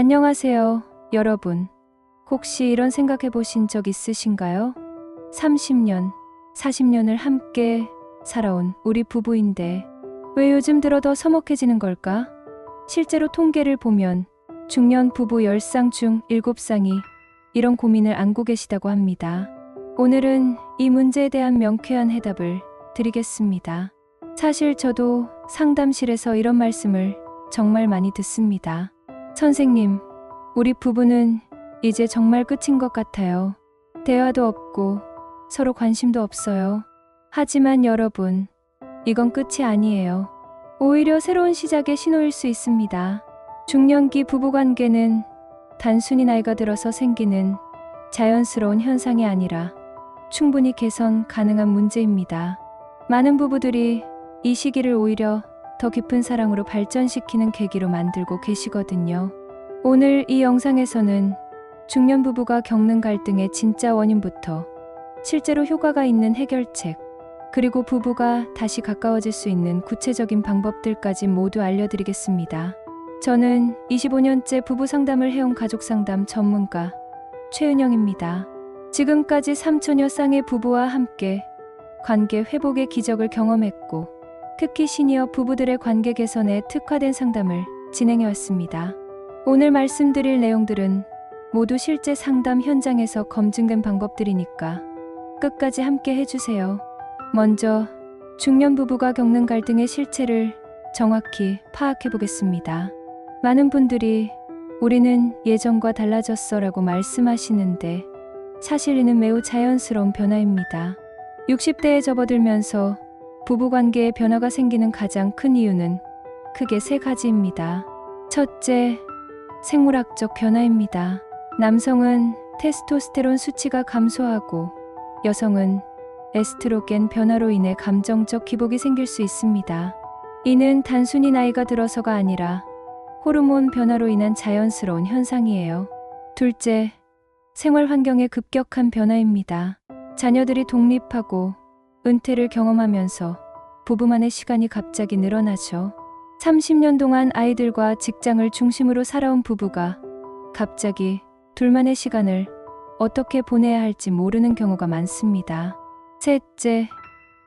안녕하세요, 여러분. 혹시 이런 생각해 보신 적 있으신가요? 30년, 40년을 함께 살아온 우리 부부인데 왜 요즘 들어 더 서먹해지는 걸까? 실제로 통계를 보면 중년 부부 10쌍 중 7쌍이 이런 고민을 안고 계시다고 합니다. 오늘은 이 문제에 대한 명쾌한 해답을 드리겠습니다. 사실 저도 상담실에서 이런 말씀을 정말 많이 듣습니다. 선생님, 우리 부부는 이제 정말 끝인 것 같아요. 대화도 없고 서로 관심도 없어요. 하지만 여러분, 이건 끝이 아니에요. 오히려 새로운 시작의 신호일 수 있습니다. 중년기 부부관계는 단순히 나이가 들어서 생기는 자연스러운 현상이 아니라 충분히 개선 가능한 문제입니다. 많은 부부들이 이 시기를 오히려 더 깊은 사랑으로 발전시키는 계기로 만들고 계시거든요. 오늘 이 영상에서는 중년 부부가 겪는 갈등의 진짜 원인부터 실제로 효과가 있는 해결책, 그리고 부부가 다시 가까워질 수 있는 구체적인 방법들까지 모두 알려드리겠습니다. 저는 25년째 부부 상담을 해온 가족 상담 전문가 최은영입니다. 지금까지 3천여 쌍의 부부와 함께 관계 회복의 기적을 경험했고, 특히 시니어 부부들의 관계 개선에 특화된 상담을 진행해 왔습니다. 오늘 말씀드릴 내용들은 모두 실제 상담 현장에서 검증된 방법들이니까 끝까지 함께 해주세요. 먼저 중년 부부가 겪는 갈등의 실체를 정확히 파악해 보겠습니다. 많은 분들이 우리는 예전과 달라졌어 라고 말씀하시는데 사실 이는 매우 자연스러운 변화입니다. 60대에 접어들면서 부부관계에 변화가 생기는 가장 큰 이유는 크게 세 가지입니다. 첫째, 생물학적 변화입니다. 남성은 테스토스테론 수치가 감소하고 여성은 에스트로겐 변화로 인해 감정적 기복이 생길 수 있습니다. 이는 단순히 나이가 들어서가 아니라 호르몬 변화로 인한 자연스러운 현상이에요. 둘째, 생활 환경의 급격한 변화입니다. 자녀들이 독립하고 은퇴를 경험하면서 부부만의 시간이 갑자기 늘어나죠. 30년 동안 아이들과 직장을 중심으로 살아온 부부가 갑자기 둘만의 시간을 어떻게 보내야 할지 모르는 경우가 많습니다. 셋째,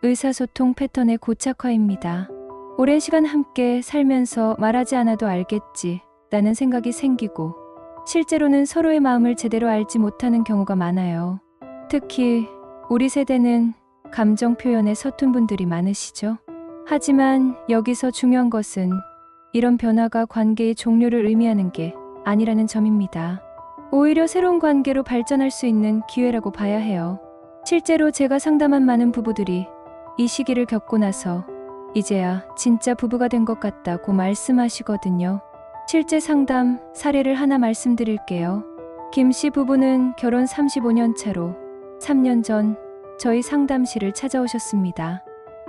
의사소통 패턴의 고착화입니다. 오랜 시간 함께 살면서 말하지 않아도 알겠지 라는 생각이 생기고 실제로는 서로의 마음을 제대로 알지 못하는 경우가 많아요. 특히 우리 세대는 감정 표현에 서툰 분들이 많으시죠. 하지만 여기서 중요한 것은 이런 변화가 관계의 종료를 의미하는 게 아니라는 점입니다. 오히려 새로운 관계로 발전할 수 있는 기회라고 봐야 해요. 실제로 제가 상담한 많은 부부들이 이 시기를 겪고 나서 이제야 진짜 부부가 된 것 같다고 말씀하시거든요. 실제 상담 사례를 하나 말씀드릴게요. 김 씨 부부는 결혼 35년 차로 3년 전 저희 상담실을 찾아오셨습니다.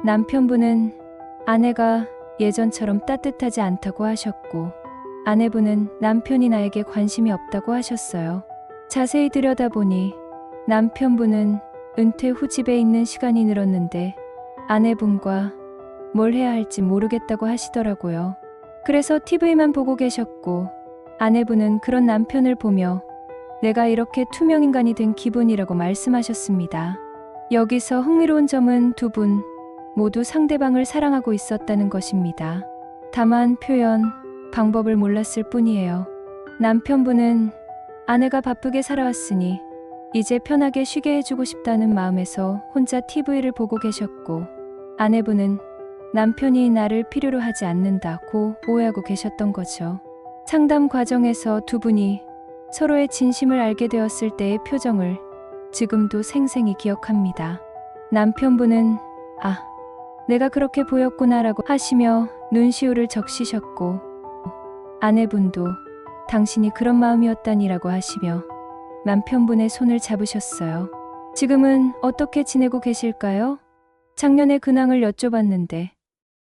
남편분은 아내가 예전처럼 따뜻하지 않다고 하셨고, 아내분은 남편이 나에게 관심이 없다고 하셨어요. 자세히 들여다보니 남편분은 은퇴 후 집에 있는 시간이 늘었는데 아내분과 뭘 해야 할지 모르겠다고 하시더라고요. 그래서 TV만 보고 계셨고 아내분은 그런 남편을 보며 내가 이렇게 투명인간이 된 기분이라고 말씀하셨습니다. 여기서 흥미로운 점은 두 분 모두 상대방을 사랑하고 있었다는 것입니다. 다만 표현, 방법을 몰랐을 뿐이에요. 남편분은 아내가 바쁘게 살아왔으니 이제 편하게 쉬게 해주고 싶다는 마음에서 혼자 TV를 보고 계셨고 아내분은 남편이 나를 필요로 하지 않는다고 오해하고 계셨던 거죠. 상담 과정에서 두 분이 서로의 진심을 알게 되었을 때의 표정을 지금도 생생히 기억합니다. 남편분은 아, 내가 그렇게 보였구나라고 하시며 눈시울을 적시셨고 아내분도 당신이 그런 마음이었다니라고 하시며 남편분의 손을 잡으셨어요. 지금은 어떻게 지내고 계실까요? 작년에 근황을 여쭤봤는데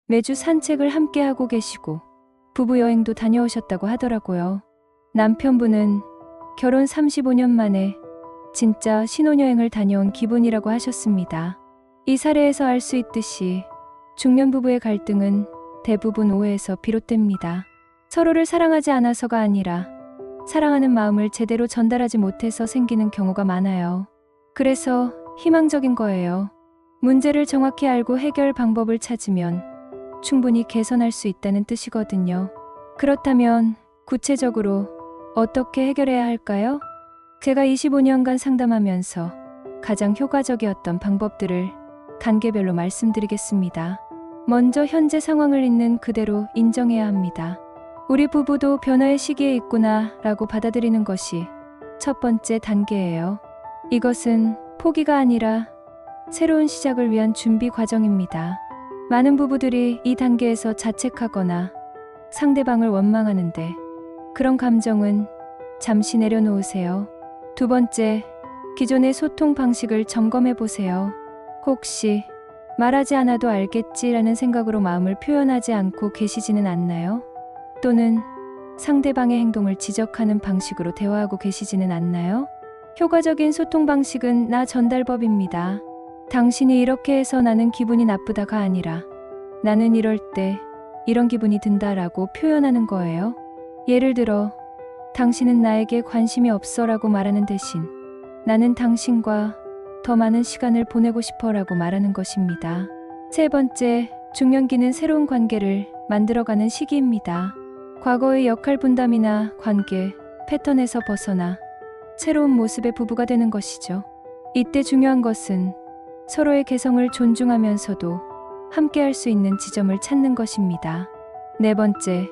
매주 산책을 함께 하고 계시고 부부 여행도 다녀오셨다고 하더라고요. 남편분은 결혼 35년 만에 진짜 신혼여행을 다녀온 기분이라고 하셨습니다. 이 사례에서 알 수 있듯이 중년 부부의 갈등은 대부분 오해에서 비롯됩니다. 서로를 사랑하지 않아서가 아니라 사랑하는 마음을 제대로 전달하지 못해서 생기는 경우가 많아요. 그래서 희망적인 거예요. 문제를 정확히 알고 해결 방법을 찾으면 충분히 개선할 수 있다는 뜻이거든요. 그렇다면 구체적으로 어떻게 해결해야 할까요? 제가 25년간 상담하면서 가장 효과적이었던 방법들을 단계별로 말씀드리겠습니다. 먼저 현재 상황을 있는 그대로 인정해야 합니다. 우리 부부도 변화의 시기에 있구나 라고 받아들이는 것이 첫 번째 단계예요. 이것은 포기가 아니라 새로운 시작을 위한 준비 과정입니다. 많은 부부들이 이 단계에서 자책하거나 상대방을 원망하는데 그런 감정은 잠시 내려놓으세요. 두 번째, 기존의 소통 방식을 점검해 보세요. 혹시 말하지 않아도 알겠지라는 생각으로 마음을 표현하지 않고 계시지는 않나요? 또는 상대방의 행동을 지적하는 방식으로 대화하고 계시지는 않나요? 효과적인 소통 방식은 나 전달법입니다. 당신이 이렇게 해서 나는 기분이 나쁘다가 아니라 나는 이럴 때 이런 기분이 든다라고 표현하는 거예요. 예를 들어, 당신은 나에게 관심이 없어라고 말하는 대신 나는 당신과 더 많은 시간을 보내고 싶어라고 말하는 것입니다. 세 번째, 중년기는 새로운 관계를 만들어가는 시기입니다. 과거의 역할 분담이나 관계, 패턴에서 벗어나 새로운 모습의 부부가 되는 것이죠. 이때 중요한 것은 서로의 개성을 존중하면서도 함께 할 수 있는 지점을 찾는 것입니다. 네 번째,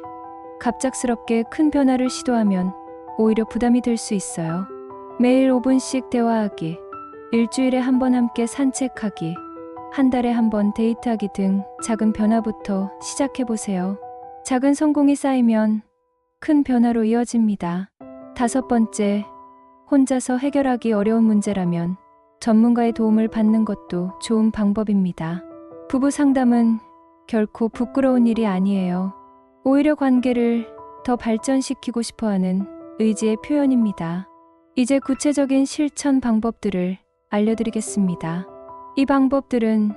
갑작스럽게 큰 변화를 시도하면 오히려 부담이 될 수 있어요. 매일 5분씩 대화하기, 일주일에 한 번 함께 산책하기, 한 달에 한 번 데이트하기 등 작은 변화부터 시작해 보세요. 작은 성공이 쌓이면 큰 변화로 이어집니다. 다섯 번째, 혼자서 해결하기 어려운 문제라면 전문가의 도움을 받는 것도 좋은 방법입니다. 부부 상담은 결코 부끄러운 일이 아니에요. 오히려 관계를 더 발전시키고 싶어 하는 의지의 표현입니다. 이제 구체적인 실천 방법들을 알려드리겠습니다. 이 방법들은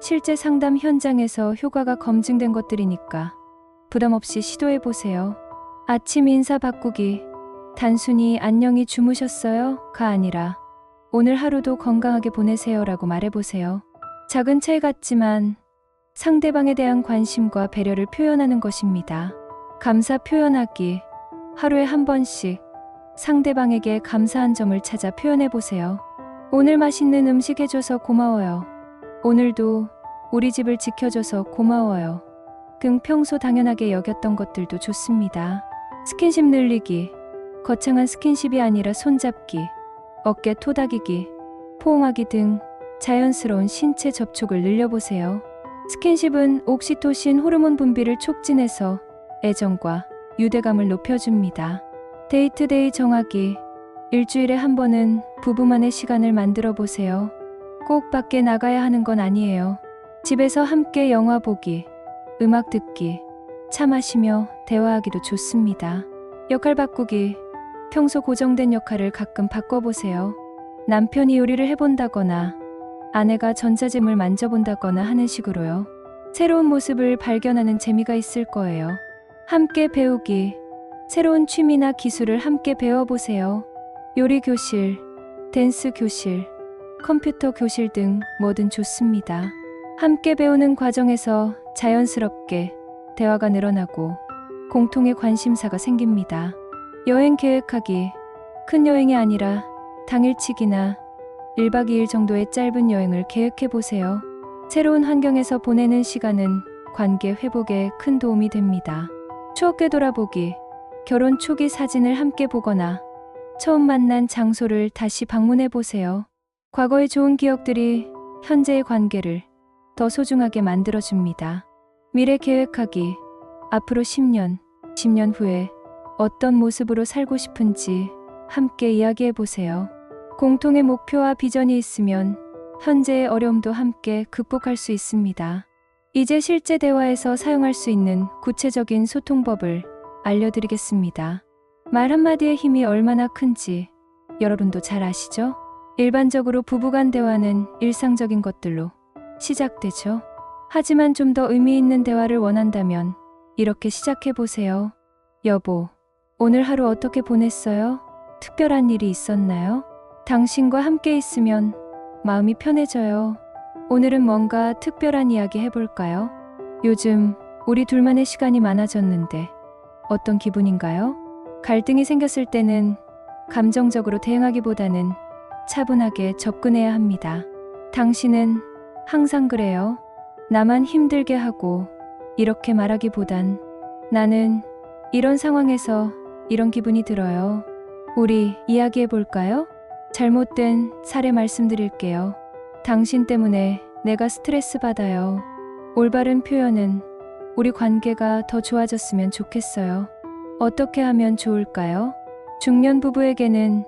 실제 상담 현장에서 효과가 검증된 것들이니까 부담 없이 시도해 보세요. 아침 인사 바꾸기. 단순히 안녕히 주무셨어요?가 아니라 오늘 하루도 건강하게 보내세요라고 말해보세요. 작은 차이 같지만 상대방에 대한 관심과 배려를 표현하는 것입니다. 감사 표현하기. 하루에 한 번씩 상대방에게 감사한 점을 찾아 표현해 보세요. 오늘 맛있는 음식 해줘서 고마워요. 오늘도 우리 집을 지켜줘서 고마워요. 등 평소 당연하게 여겼던 것들도 좋습니다. 스킨십 늘리기. 거창한 스킨십이 아니라 손잡기, 어깨 토닥이기, 포옹하기 등 자연스러운 신체 접촉을 늘려보세요. 스킨십은 옥시토신 호르몬 분비를 촉진해서 애정과 유대감을 높여줍니다. 데이트데이 정하기. 일주일에 한 번은 부부만의 시간을 만들어 보세요. 꼭 밖에 나가야 하는 건 아니에요. 집에서 함께 영화 보기, 음악 듣기, 차 마시며 대화하기도 좋습니다. 역할 바꾸기. 평소 고정된 역할을 가끔 바꿔보세요. 남편이 요리를 해본다거나 아내가 전자짐을 만져본다거나 하는 식으로요. 새로운 모습을 발견하는 재미가 있을 거예요. 함께 배우기. 새로운 취미나 기술을 함께 배워보세요. 요리 교실, 댄스 교실, 컴퓨터 교실 등 뭐든 좋습니다. 함께 배우는 과정에서 자연스럽게 대화가 늘어나고 공통의 관심사가 생깁니다. 여행 계획하기. 큰 여행이 아니라 당일치기나 1박 2일 정도의 짧은 여행을 계획해 보세요. 새로운 환경에서 보내는 시간은 관계 회복에 큰 도움이 됩니다. 추억 되돌아보기. 결혼 초기 사진을 함께 보거나 처음 만난 장소를 다시 방문해 보세요. 과거의 좋은 기억들이 현재의 관계를 더 소중하게 만들어줍니다. 미래 계획하기. 앞으로 10년, 10년 후에 어떤 모습으로 살고 싶은지 함께 이야기해 보세요. 공통의 목표와 비전이 있으면 현재의 어려움도 함께 극복할 수 있습니다. 이제 실제 대화에서 사용할 수 있는 구체적인 소통법을 알려드리겠습니다. 말 한마디의 힘이 얼마나 큰지 여러분도 잘 아시죠? 일반적으로 부부간 대화는 일상적인 것들로 시작되죠. 하지만 좀 더 의미 있는 대화를 원한다면 이렇게 시작해 보세요. 여보, 오늘 하루 어떻게 보냈어요? 특별한 일이 있었나요? 당신과 함께 있으면 마음이 편해져요. 오늘은 뭔가 특별한 이야기 해볼까요? 요즘 우리 둘만의 시간이 많아졌는데 어떤 기분인가요? 갈등이 생겼을 때는 감정적으로 대응하기보다는 차분하게 접근해야 합니다. 당신은 항상 그래요. 나만 힘들게 하고 이렇게 말하기보단 나는 이런 상황에서 이런 기분이 들어요. 우리 이야기해 볼까요? 잘못된 사례 말씀드릴게요. 당신 때문에 내가 스트레스 받아요. 올바른 표현은 우리 관계가 더 좋아졌으면 좋겠어요. 어떻게 하면 좋을까요? 중년 부부에게는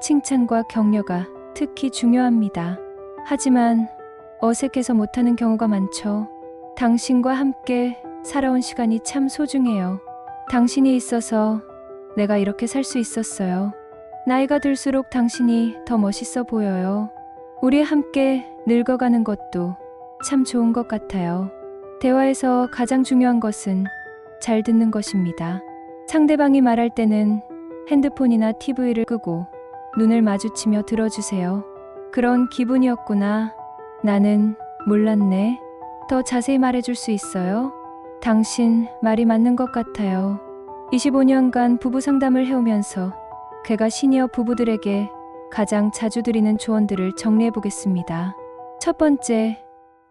칭찬과 격려가 특히 중요합니다. 하지만 어색해서 못하는 경우가 많죠. 당신과 함께 살아온 시간이 참 소중해요. 당신이 있어서 내가 이렇게 살 수 있었어요. 나이가 들수록 당신이 더 멋있어 보여요. 우리 함께 늙어가는 것도 참 좋은 것 같아요. 대화에서 가장 중요한 것은 잘 듣는 것입니다. 상대방이 말할 때는 핸드폰이나 TV를 끄고 눈을 마주치며 들어주세요. 그런 기분이었구나. 나는 몰랐네. 더 자세히 말해줄 수 있어요? 당신 말이 맞는 것 같아요. 25년간 부부 상담을 해오면서 그가 시니어 부부들에게 가장 자주 드리는 조언들을 정리해 보겠습니다. 첫 번째,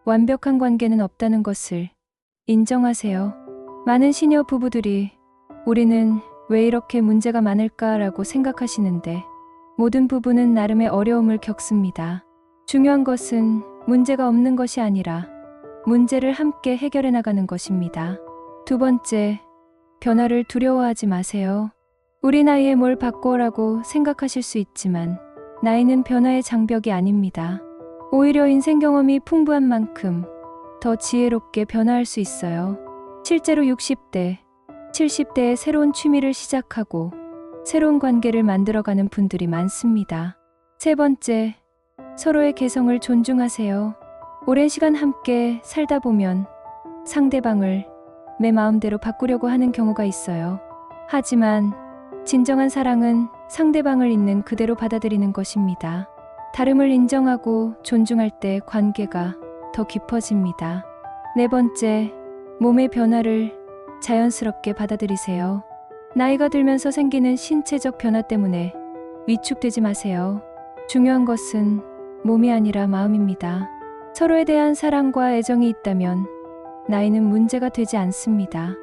완벽한 관계는 없다는 것을 인정하세요. 많은 시니어 부부들이 우리는 왜 이렇게 문제가 많을까라고 생각하시는데 모든 부부는 나름의 어려움을 겪습니다. 중요한 것은 문제가 없는 것이 아니라 문제를 함께 해결해 나가는 것입니다. 두 번째, 변화를 두려워하지 마세요. 우리 나이에 뭘 바꿔라고 생각하실 수 있지만 나이는 변화의 장벽이 아닙니다. 오히려 인생 경험이 풍부한 만큼 더 지혜롭게 변화할 수 있어요. 실제로 60대, 70대에 새로운 취미를 시작하고 새로운 관계를 만들어가는 분들이 많습니다. 세 번째, 서로의 개성을 존중하세요. 오랜 시간 함께 살다 보면 상대방을 내 마음대로 바꾸려고 하는 경우가 있어요. 하지만 진정한 사랑은 상대방을 있는 그대로 받아들이는 것입니다. 다름을 인정하고 존중할 때 관계가 더 깊어집니다. 네 번째, 몸의 변화를 자연스럽게 받아들이세요. 나이가 들면서 생기는 신체적 변화 때문에 위축되지 마세요. 중요한 것은 몸이 아니라 마음입니다. 서로에 대한 사랑과 애정이 있다면 나이는 문제가 되지 않습니다.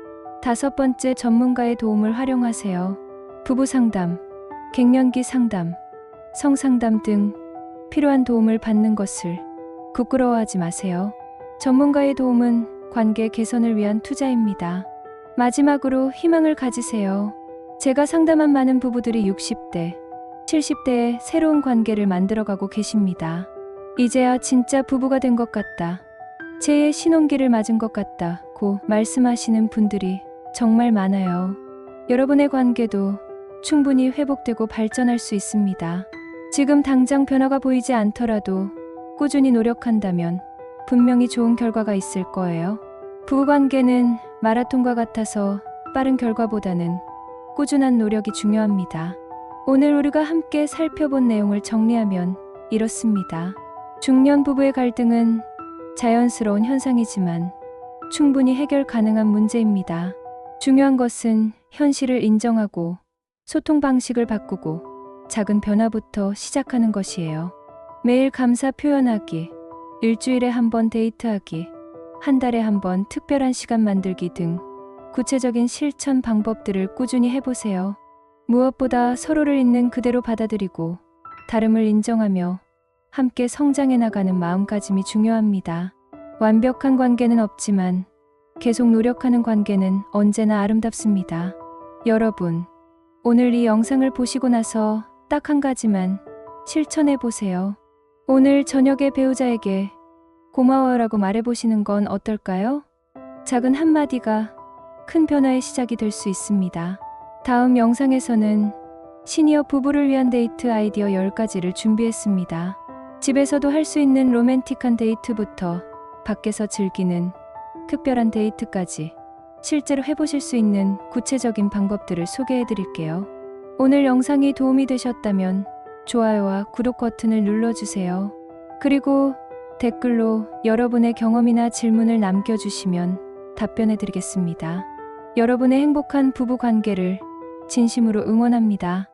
다섯 번째 전문가의 도움을 활용하세요. 부부 상담, 갱년기 상담, 성상담 등 필요한 도움을 받는 것을 부끄러워하지 마세요. 전문가의 도움은 관계 개선을 위한 투자입니다. 마지막으로 희망을 가지세요. 제가 상담한 많은 부부들이 60대, 70대에 새로운 관계를 만들어가고 계십니다. 이제야 진짜 부부가 된 것 같다. 제 신혼기를 맞은 것 같다. 고 말씀하시는 분들이 정말 많아요. 여러분의 관계도 충분히 회복되고 발전할 수 있습니다. 지금 당장 변화가 보이지 않더라도 꾸준히 노력한다면 분명히 좋은 결과가 있을 거예요. 부부관계는 마라톤과 같아서 빠른 결과보다는 꾸준한 노력이 중요합니다. 오늘 우리가 함께 살펴본 내용을 정리하면 이렇습니다. 중년 부부의 갈등은 자연스러운 현상이지만 충분히 해결 가능한 문제입니다. 중요한 것은 현실을 인정하고 소통 방식을 바꾸고 작은 변화부터 시작하는 것이에요. 매일 감사 표현하기, 일주일에 한 번 데이트하기, 한 달에 한 번 특별한 시간 만들기 등 구체적인 실천 방법들을 꾸준히 해보세요. 무엇보다 서로를 있는 그대로 받아들이고 다름을 인정하며 함께 성장해 나가는 마음가짐이 중요합니다. 완벽한 관계는 없지만 계속 노력하는 관계는 언제나 아름답습니다. 여러분, 오늘 이 영상을 보시고 나서 딱 한 가지만 실천해 보세요. 오늘 저녁에 배우자에게 고마워요라고 말해보시는 건 어떨까요? 작은 한마디가 큰 변화의 시작이 될 수 있습니다. 다음 영상에서는 시니어 부부를 위한 데이트 아이디어 10가지를 준비했습니다. 집에서도 할 수 있는 로맨틱한 데이트부터 밖에서 즐기는 특별한 데이트까지 실제로 해보실 수 있는 구체적인 방법들을 소개해 드릴게요. 오늘 영상이 도움이 되셨다면 좋아요와 구독 버튼을 눌러주세요. 그리고 댓글로 여러분의 경험이나 질문을 남겨주시면 답변해 드리겠습니다. 여러분의 행복한 부부 관계를 진심으로 응원합니다.